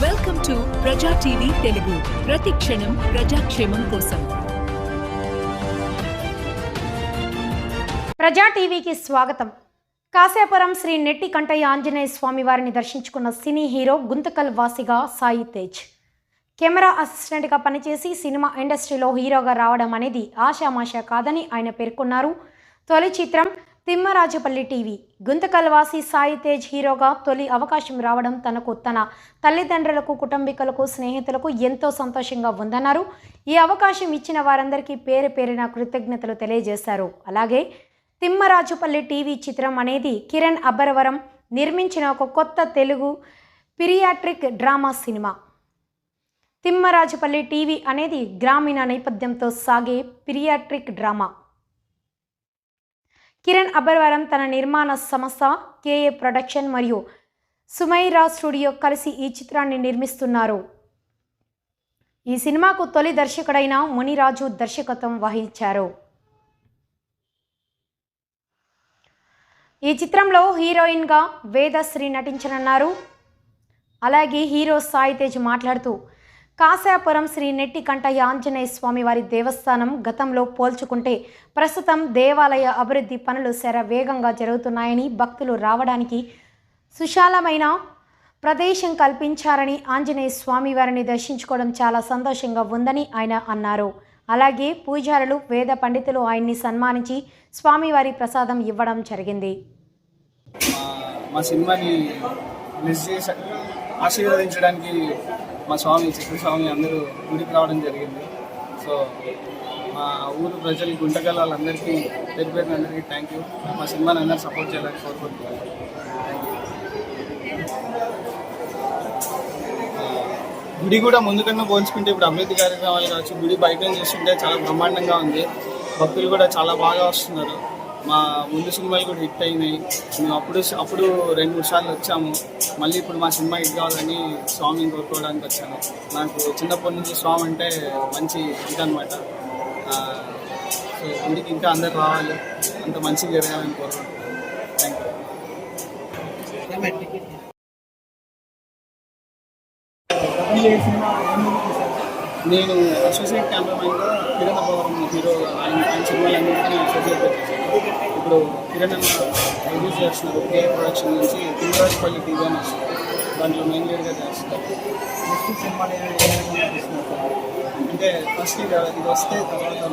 Welcome to Praja TV Telugu. ప్రతి క్షణం ప్రజాక్షేమం కోసం. ప్రజా టీవీకి స్వాగతం. కాసేపురం శ్రీ నెట్టి కంటయ్య ఆంజనేయ స్వామి వారిని దర్శించుకున్న సినీ హీరో గుంతకల్ వాసిగా సాయి తేజ్. కెమెరా అసిస్టెంట్గా పనిచేసి సినిమా ఇండస్ట్రీలో హీరోగా రావడం అనేది ఆషామాషా కాదని ఆయన పేర్కొన్నారు. తొలి చిత్రం తిమ్మరాజపల్లి టీవీ. గుంతకల్వాసి సాయి తేజ్ హీరోగా తొలి అవకాశం రావడం తనకు తన తల్లిదండ్రులకు కుటుంబీకులకు స్నేహితులకు ఎంతో సంతోషంగా ఉందన్నారు. ఈ అవకాశం ఇచ్చిన వారందరికీ పేరు పేరిన కృతజ్ఞతలు తెలియజేశారు. అలాగే తిమ్మరాజుపల్లి టీవీ చిత్రం అనేది కిరణ్ అబ్బరవరం నిర్మించిన ఒక కొత్త Telugu periodic drama cinema. Thimmarajupalli TV అనేది గ్రామీణ నేపథ్యంతో సాగే పిరియాట్రిక్ డ్రామా. కిరణ్ అబ్బరవరం తన నిర్మాణ సంస్థ కేఏ ప్రొడక్షన్ మరియు సుమైరా స్టూడియో కలిసి ఈ చిత్రాన్ని నిర్మిస్తున్నారు. ఈ సినిమాకు తొలి దర్శకుడైన మునిరాజు దర్శకత్వం వహించారు. ఈ చిత్రంలో హీరోయిన్గా వేదశ్రీ నటించనున్నారు. అలాగే హీరో సాయి తేజ్ మాట్లాడుతూ కాశాపురం శ్రీ నెట్టి కంటయ్య ఆంజనేయ స్వామి వారి దేవస్థానం గతంలో పోల్చుకుంటే ప్రస్తుతం దేవాలయ అభివృద్ధి పనులు శర వేగంగా జరుగుతున్నాయని భక్తులు రావడానికి సుశాలమైన ప్రదేశం కల్పించారని ఆంజనేయ స్వామి వారిని దర్శించుకోవడం చాలా సంతోషంగా ఉందని ఆయన అన్నారు. అలాగే పూజారులు వేద పండితులు ఆయన్ని సన్మానించి స్వామివారి ప్రసాదం ఇవ్వడం జరిగింది. మా సినిమాని ఆశీర్వదించడానికి మా స్వామి చిత్రస్వామి అందరూ గుడికి రావడం జరిగింది. సో మా ఊరు ప్రజలు గుంటగల వాళ్ళందరికీ పేరు పేరు అందరికీ థ్యాంక్ యూ మా సినిమాని అందరూ సపోర్ట్ చేయాలని కోరుకుంటున్నాను. గుడి కూడా ముందుకన్నా పోల్చుకుంటే ఇప్పుడు అభివృద్ధి కార్యక్రమాలు కావచ్చు గుడి బయట చేస్తుంటే చూస్తుంటే చాలా బ్రహ్మాండంగా ఉంది. భక్తులు కూడా చాలా బాగా వస్తున్నారు. మా ముందు సినిమాలు కూడా హిట్ అయినాయి. మేము అప్పుడు అప్పుడు రెండు మూడు సార్లు వచ్చాము. మళ్ళీ ఇప్పుడు మా సినిమా హిట్ కావాలని స్వామిని కోరుకోవడానికి వచ్చాను నాకు చిన్నప్పటి నుంచి స్వామి అంటే మంచి హిట్ సో గుడికి ఇంకా అందరు రావాలి. అంత మంచిగా జరగాలని కోరుకుంటున్నాను. థ్యాంక్ యూ నేను అసోసియేట్ కెమెరామెన్గా కిరణ్ అబ్బవరం హీరో ఆయన ఆయన సినిమాలన్నింటినీ అసోసియేట్ ఇప్పుడు కిరణ్ అన్న ప్రొడ్యూస్ చేస్తున్నారు కే ప్రొడక్షన్ నుంచి తిమ్మరాజపల్లి టీవీ అని వస్తుంది దాంట్లో మెయిన్ లీడ్గా చేస్తారు. నెక్స్ట్ సినిమా అంటే ఫస్ట్ ఇది ఇది వస్తే తర్వాత